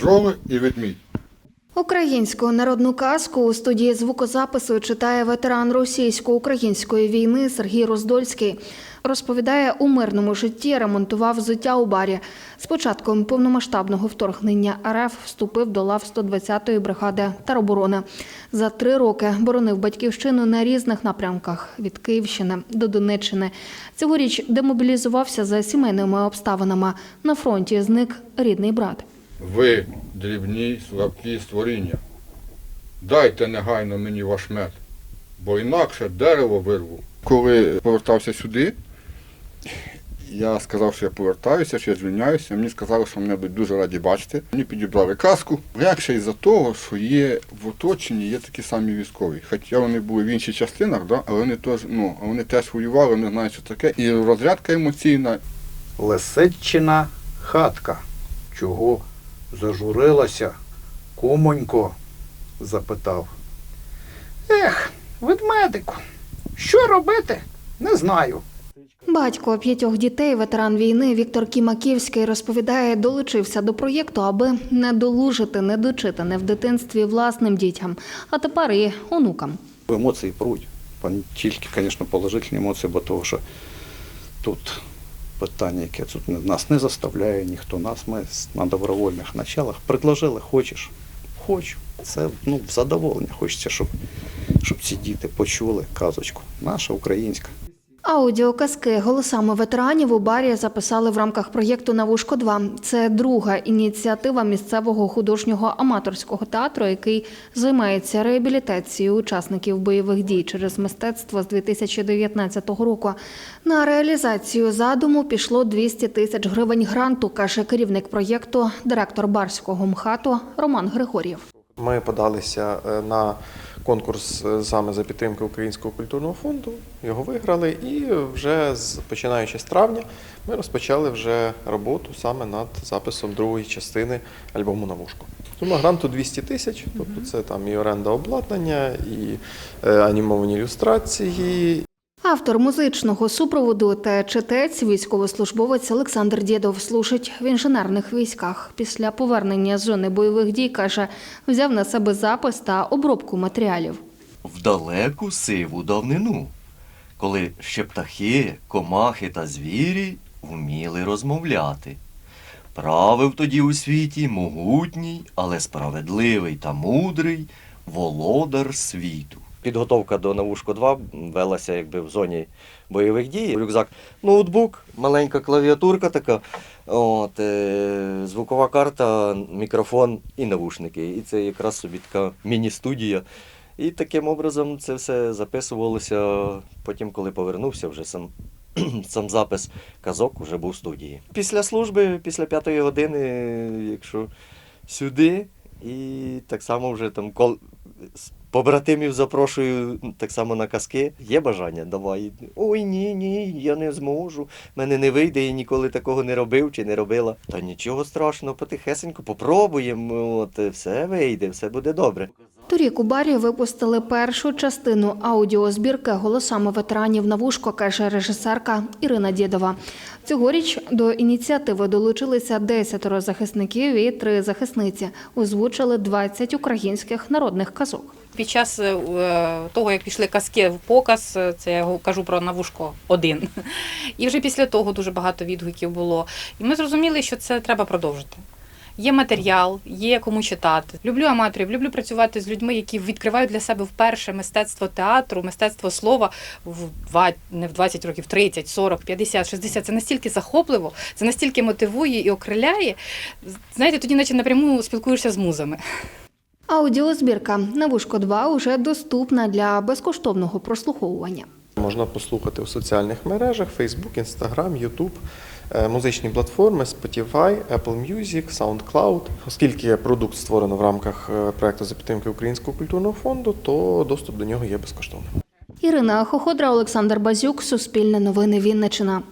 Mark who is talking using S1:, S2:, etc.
S1: бджоли і ведмідь.
S2: Українську народну казку у студії звукозапису читає ветеран російсько-української війни Сергій Роздольський. Розповідає, у мирному житті ремонтував взуття у барі. З початком повномасштабного вторгнення РФ вступив до лав 120-ї бригади тероборони. За три роки боронив батьківщину на різних напрямках від Київщини до Донеччини. Цьогоріч демобілізувався за сімейними обставинами. На фронті зник рідний брат.
S1: Ви дрібні, слабкі створіння. Дайте негайно мені ваш мед, бо інакше дерево вирву. Коли повертався сюди, я сказав, що я повертаюся, що я звільняюся. Мені сказали, що мене будуть дуже раді бачити. Мені підібрали каску. Ще із-за того, що є в оточенні є такі самі військові. Хоча вони були в інших частинах, да? але вони теж, ну, вони теж воювали, вони знають, що таке. І розрядка емоційна,
S3: Лисиччина хатка. Чого зажурилася? Кумонько? запитав. Ех, ведмедику, що робити? Не знаю.
S2: Батько п'ятьох дітей, ветеран війни Віктор Кімаківський розповідає, долучився до проєкту, аби не долужити недочитане в дитинстві власним дітям, а тепер і онукам.
S3: Емоції пруть. Тільки, звісно, положительні емоції, бо того, що тут питання, яке тут нас не заставляє ніхто нас. Ми на добровольних началах предложили, хочеш, хочу. Це ну, задоволення. Хочеться, щоб, щоб ці діти почули казочку. Наша українська.
S2: Аудіоказки голосами ветеранів у барі записали в рамках проєкту Навушко 2 Це друга ініціатива місцевого художнього аматорського театру, який займається реабілітацією учасників бойових дій через мистецтво з 2019 року. На реалізацію задуму пішло 200 тисяч гривень гранту, каже керівник проєкту, директор барського МХАТу Роман Григор'єв.
S4: Ми подалися е, на конкурс е, саме за підтримки Українського культурного фонду. Його виграли, і вже з починаючи з травня ми розпочали вже роботу саме над записом другої частини альбому на вушку. Сума гранту 200 тисяч, тобто це там і оренда обладнання, і е, анімовані ілюстрації,
S2: Автор музичного супроводу та читець, військовослужбовець Олександр Дєдов служить в інженерних військах. Після повернення з зони бойових дій каже, взяв на себе запис та обробку матеріалів.
S5: в далеку сиву давнину, коли ще птахи, комахи та звірі вміли розмовляти. Правив тоді у світі могутній, але справедливий та мудрий володар світу.
S6: Підготовка до Навушко 2 велася якби в зоні бойових дій. Рюкзак, ноутбук, маленька клавіатурка така, от, е, звукова карта, мікрофон і навушники. І це якраз собі така міні-студія. І таким образом це все записувалося. Потім, коли повернувся, вже сам, сам запис казок вже був в студії. Після служби, після п'ятої години, якщо сюди, і так само вже там. Побратимів запрошую так само на казки. Є бажання? Давай. Ой, ні, ні, я не зможу. Мене не вийде, я ніколи такого не робив чи не робила. Та нічого страшного, потихесенько попробуємо. От все вийде, все буде добре.
S2: Торік у барі випустили першу частину аудіозбірки голосами ветеранів на вушко, каже режисерка Ірина Дєдова. Цьогоріч до ініціативи долучилися 10 захисників і 3 захисниці. Озвучили 20 українських народних казок.
S7: Під час е, того, як пішли казки в показ, е, це я кажу про Навушко один. І вже після того дуже багато відгуків було. І ми зрозуміли, що це треба продовжити. Є матеріал, є кому читати. Люблю аматорів, люблю працювати з людьми, які відкривають для себе вперше мистецтво театру, мистецтво слова в два, не в 20 років, 30, 40, 50, 60. Це настільки захопливо, це настільки мотивує і окриляє. Знаєте, тоді наче напряму спілкуєшся з музами.
S2: Аудіозбірка «Навушко 2» уже доступна для безкоштовного прослуховування.
S4: Можна послухати у соціальних мережах Facebook, Instagram, YouTube, е, музичні платформи Spotify, Apple Music, SoundCloud. Оскільки продукт створено в рамках е, проекту за підтримки Українського культурного фонду, то доступ до нього є безкоштовним.
S2: Ірина Хоходра, Олександр Базюк, Суспільне новини Вінниччина.